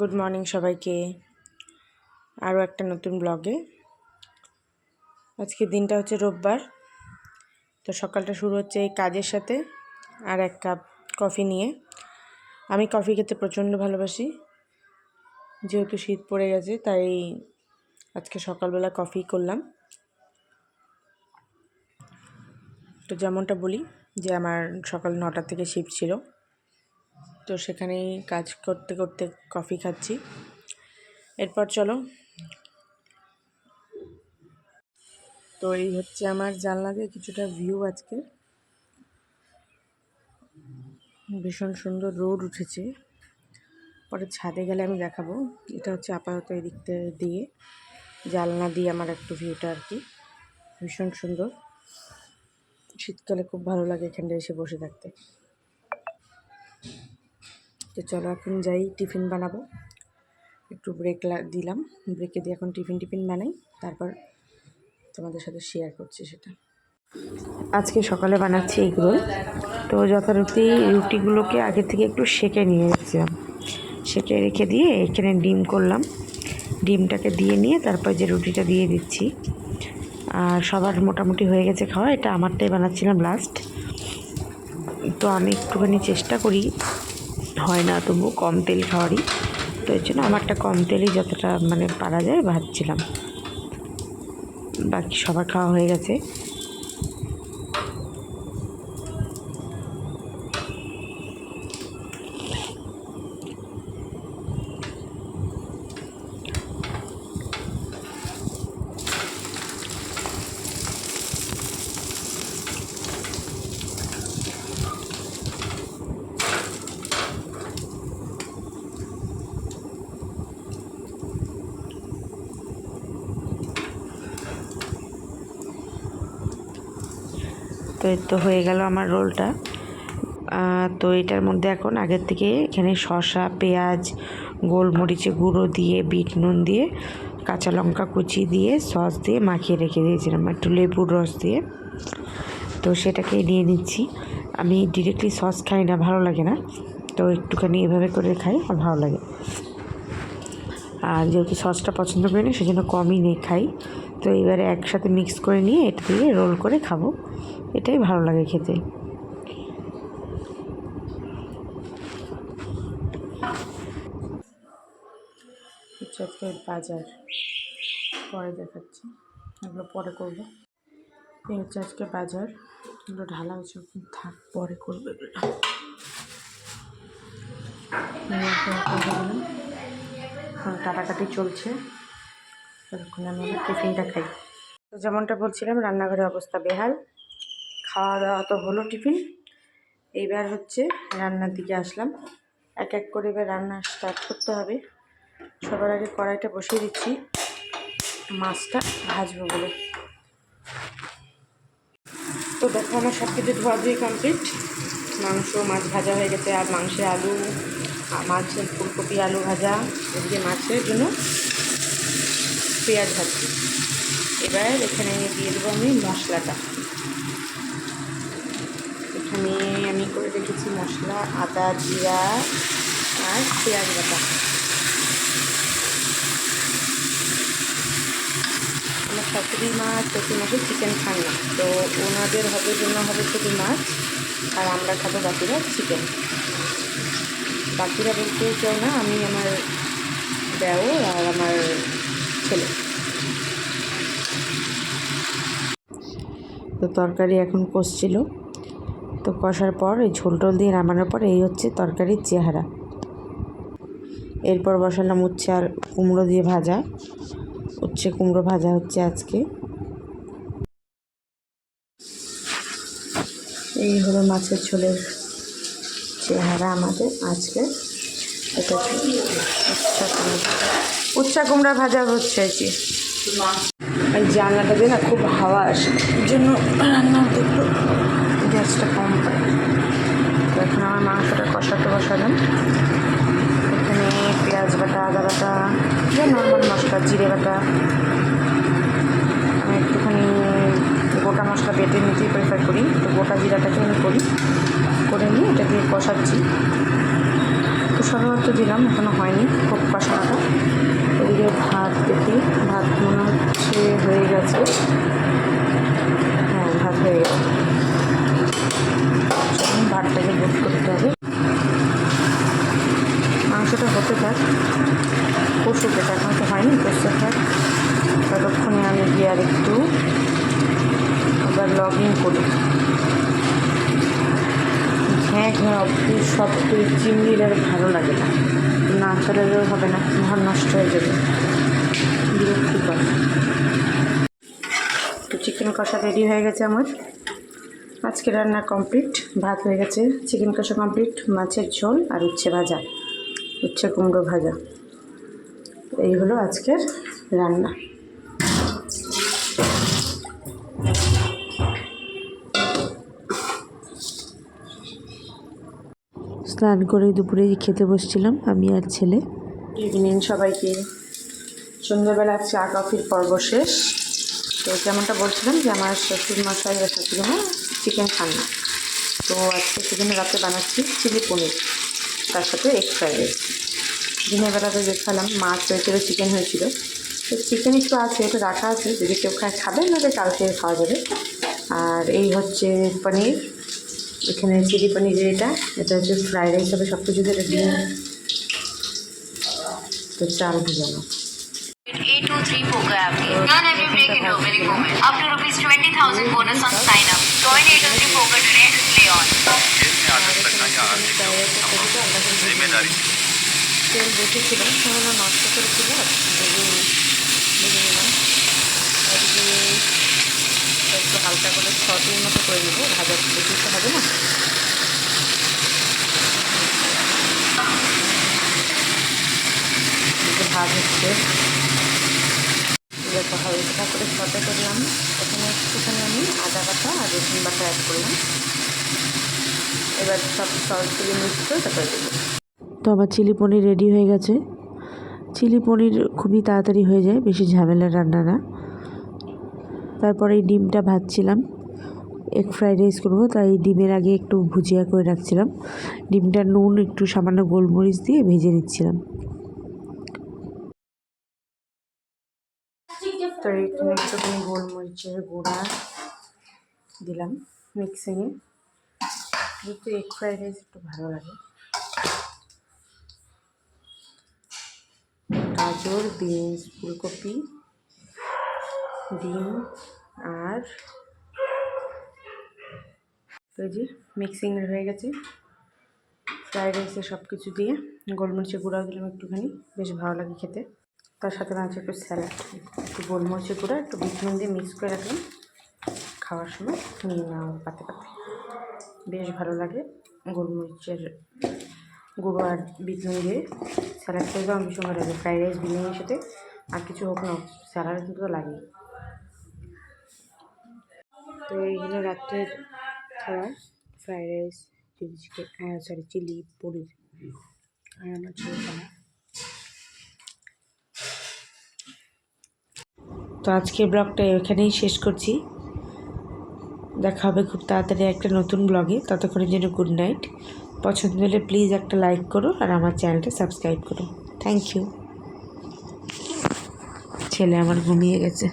Good morning সবাইকে। আরও একটা নতুন ব্লগে। আজকে দিনটা হচ্ছে রোববার, তো সকালটা শুরু হচ্ছে এই কাজের সাথে আর এক কাপ কফি নিয়ে। আমি কফি খেতে প্রচণ্ড ভালোবাসি, যেহেতু শীত পড়ে গেছে, তাই আজকে সকালবেলা কফি করলাম। তো যেমনটা বলি যে আমার সকাল নটা থেকে শিফট ছিল। তো সেখানেই কাজ করতে করতে কফি খাচ্ছি। এরপর চলো। তো এই হচ্ছে আমার জানলা দিয়ে কিছুটা ভিউ আজকে। ভীষণ সুন্দর রোড উঠেছে। পরে ছাদে গেলে আমি দেখাবো। এটা হচ্ছে আপাতত এই দিকটা দিয়ে, জানলা দিয়ে আমার একটু ভিউটা আর কি। ভীষণ সুন্দর। শীতকালে খুব ভালো লাগে এখানটা এসে বসে থাকতে। তো চলো এখন যাই, টিফিন বানাবো। একটু ব্রেক দিলাম ব্রেকে দিয়ে এখন টিফিন টিফিন বানাই, তারপর তোমাদের সাথে শেয়ার করছি সেটা। আজকে সকালে বানাচ্ছি এগরোল। তো যথারীতি রুটিগুলোকে আগে থেকে একটু সেকে নিয়ে এসেছিলাম সেকে রেখে দিয়ে এখানে ডিম করলাম। ডিমটাকে দিয়ে নিয়ে তারপর যে রুটিটা দিয়ে দিচ্ছি, আর সবার মোটামুটি হয়ে গেছে খাওয়া, এটা আমারটাই বানাচ্ছিলাম লাস্ট তো আমি একটুখানি চেষ্টা করি হয় না তবু কম তেল খাওয়ারই। তো এর জন্য আমারটা কম তেলই যতটা মানে পারা যায় ভাজছিলাম। বাকি সবার খাওয়া হয়ে গেছে। তো এই তো হয়ে গেল আমার রোলটা। তো এটার মধ্যে এখন আগের থেকে এখানে শসা, পেঁয়াজ গোলমরিচে গুঁড়ো দিয়ে, বিট নুন দিয়ে, কাঁচা লঙ্কা কুচি দিয়ে, সস দিয়ে মাখিয়ে রেখে দিয়েছিলাম, একটু লেবুর রস দিয়ে। তো সেটাকে নিয়ে নিচ্ছি। আমি ডিরেক্টলি সস খাই না, ভালো লাগে না। তো একটুখানি এভাবে করে খাই আমার ভালো লাগে। আর যেহেতু সসটা পছন্দ করি না, সেজন্য কমই নেই খাই। তো এবারে একসাথে মিক্স করে নিয়ে, এটা দিয়ে রোল করে খাব। এটাই ভালো লাগে খেতে। হচ্ছে আজকে বাজার। পরে দেখাচ্ছি। এগুলো পরে করব। এই হচ্ছে আজকে বাজার। এগুলো ঢালা হচ্ছে থাক, পরে করবে এগুলো। কাটাকাটি চলছে। ততক্ষণ আমি টিফিনটা খাই। তো যেমনটা বলছিলাম, রান্নাঘরের অবস্থা বেহাল। খাওয়া দাওয়া তো হলো টিফিন। এইবার হচ্ছে রান্নার দিকে আসলাম। এক এক করে এবার রান্না স্টার্ট করতে হবে। সবার আগে কড়াইটা বসিয়ে দিচ্ছি। মাছটা ভাজবো বলে। তো দেখো আমার সব কিছু ধোয়া ধুয়ে কমপ্লিট মাংস, মাছ ভাজা হয়ে গেছে। আর মাংসে আলু মাছের ফুলকপি, আলু ভাজা, এদিকে মাছের জন্য পেঁয়াজ ভাজছি। এবার এখানে দিয়ে দেবো আমি মশলাটা। এখানে আমি করে রেখেছি মশলা, আদা, জিরা আর পেঁয়াজ বাটা। আমার শাশুড়ি মা প্রতি মাসে চিকেন খান না, তো ওনাদের হবে জন্য হবে শুধু মাছ, আর আমরা খাব বাকিরা চিকেন বাকিরা বলতে কেউ না, আমি আমার দেও আর আমার ছেলে। তো তরকারি এখন কষছিল। তো কষার পর এই ঝোল টোল দিয়ে নামানোর পর এই হচ্ছে তরকারির চেহারা। এরপর বসালাম উচ্ছে আর কুমড়ো দিয়ে ভাজা। উচ্ছে কুমড়ো ভাজা হচ্ছে আজকে। এই হলো মাছের ঝোলের চেহারা আমাদের আজকে। এটা উচ্ছা কুমড়ো। ভাজা হচ্ছে আর জানলাটা দিয়ে না খুব হাওয়া আসে। জন্য রান্না একটু গ্যাসটা কম এখন আমার মাংসটা কষাতে বসালাম। এখানে পেঁয়াজ বাটা, আদা বাটা, যে নর্মাল মশলা, জিরে বাটা। আমি একটুখানি গোটা মশলা বেটে নিতেই প্রেফার করি। তো গোটা জিরাটাকে আমি করি, করে নিয়ে এটা দিয়ে কষাচ্ছি। তো সাধারণত দিলাম, এখনও হয়নি, খুব কষানোটা এদিকে ভাত দেখি ভাত মনে হচ্ছে হয়ে গেছে। হ্যাঁ ভাত হয়ে গেছে। ভাতটাকে বুক করতে হবে। মাংসটা হতে থাক। কষুতে এখন তো হয়নি, কষতে থাক। ততক্ষণে আমি গিয়ে আর একটু আবার লগ ইন করি। হ্যাঁ অব্দি সব চিংড়ির আর ভালো লাগে না। না চালালেও হবে না, ঘর নষ্ট হয়ে যাবে। বিরক্তিকর তো চিকেন কষা রেডি হয়ে গেছে আমার। আজকে রান্না কমপ্লিট ভাত হয়ে গেছে চিকেন কষা কমপ্লিট মাছের ঝোল আর উচ্ছে ভাজা উচ্ছে কুমড়ো ভাজা। এই হলো আজকের রান্না। স্নান করে দুপুরে খেতে বসছিলাম আমি আর ছেলে। ইভিনিং সবাইকে। সন্ধ্যাবেলা চা কফির পর্ব শেষ। তো যেমনটা বলছিলাম যে আমার শ্বশুর মশাই বা শাশুড়ি মা চিকেন খান না। তো আজকে সেদিন রাতে বানাচ্ছি চিলি পনির। তার সাথে এগ ফ্রাইড রাইস দিনের বেলাতে দেখালাম মাছ হয়েছিল চিকেন হয়েছিল। তো চিকেন একটু আছে এটা রাখা আছে। যদি কেউ খায় খাবে নাহলে কালকে খাওয়া যাবে। আর এই হচ্ছে পনির। এখানে চিলি পনির এটা এটা হচ্ছে ফ্রাইড রাইস হবে সব কিছু দিয়ে। ডিম তো চাল ভিজানো 823 Poker Avenue. Earn every break in winning moment. Up to rupees 20,000 bonus on. join agency program today play on. তেল বসেছিলাম সেগুলো নষ্ট করেছিল ভেজে নিলাম এদিকে একটু হালকা করে ছটির মতো করে নেব ভাজা বেশি তো হবে না ভাজ হচ্ছে হালকা করে ছটে করলাম এখানে একটুখানি আমি আদা বাটা আর রসুন বাটা অ্যাড করলাম। এবার সব সসগুলো মিক্স করে তারপরে দেবো। তো আমার চিলি পনির রেডি হয়ে গেছে। চিলি পনির খুবই তাড়াতাড়ি হয়ে যায়, বেশি ঝামেলার রান্না না। তারপরে এই ডিমটা ভাজছিলাম। এগ ফ্রাইড রাইস করব, তাই ডিমের আগে একটু ভুজিয়া করে রাখছিলাম। ডিমটা নুন একটু সামান্য গোলমরিচ দিয়ে ভেজে নিচ্ছিলাম। তো এখানে একটুখানি গোলমরিচের গুঁড়া দিলাম মিক্সিংয়ে যেহেতু এগ ফ্রাইড রাইস একটু ভালো লাগে। গাজর, বিনস, ফুলকপি, ডিম আর যে মিক্সিং হয়ে গেছে। ফ্রাইড রাইসে সব কিছু দিয়ে গোলমরিচের গুঁড়াও দিলাম একটুখানি, বেশ ভালো লাগে খেতে। তার সাথে আছে একটু স্যালাড একটু গোলমরিচের গুঁড়া, একটু বিটনুন দিয়ে মিক্স করে রাখলাম। খাওয়ার সময় নিয়ে নেওয়া পাতে পাতে। বেশ ভালো লাগে গোলমরিচের গুঁড়ো আর বিটনুন দিয়ে স্যালাড খেতে আমার ভীষণ ভালো লাগে। ফ্রাইড রাইস বিরিয়ানির সাথে আর কিছু হোক না স্যালাড কিন্তু তো লাগেই। তো এইগুলো রাত্রের খাবার। Fried rice, chilli chicken sorry chilli paneer আর আমার ছেলে খাওয়া তো আজকের ব্লগটা এখানেই শেষ করছি। দেখা হবে খুব তাড়াতাড়ি একটা নতুন ব্লগে। ততক্ষণের জন্য গুড নাইট পছন্দ হলে প্লিজ একটা লাইক করো আর আমার চ্যানেলটা সাবস্ক্রাইব করো। থ্যাংক ইউ ছেলে আমার ঘুমিয়ে গেছে।